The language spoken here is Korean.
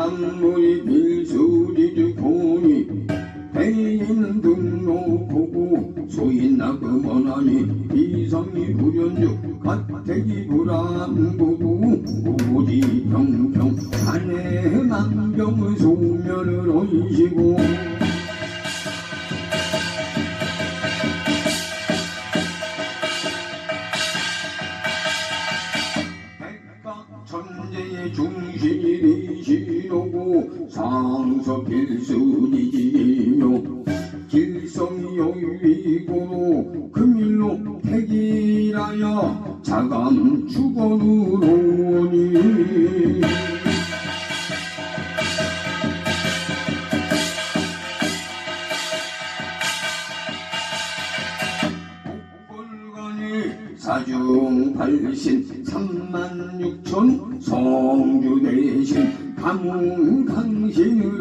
만물이 빌수리지 공이 대인 등록하고 소인나그머나니 이성이 불연juk 가택이 불안고도 오지 평평 산의 만병의 소멸을 얹히고 천재의 중심이 되시려고 상서 필수니지며 길성이 여위고로 금일로 택이라야 자감 축원으로 사중 발신 삼만 육천 성주 대신 가문 강신을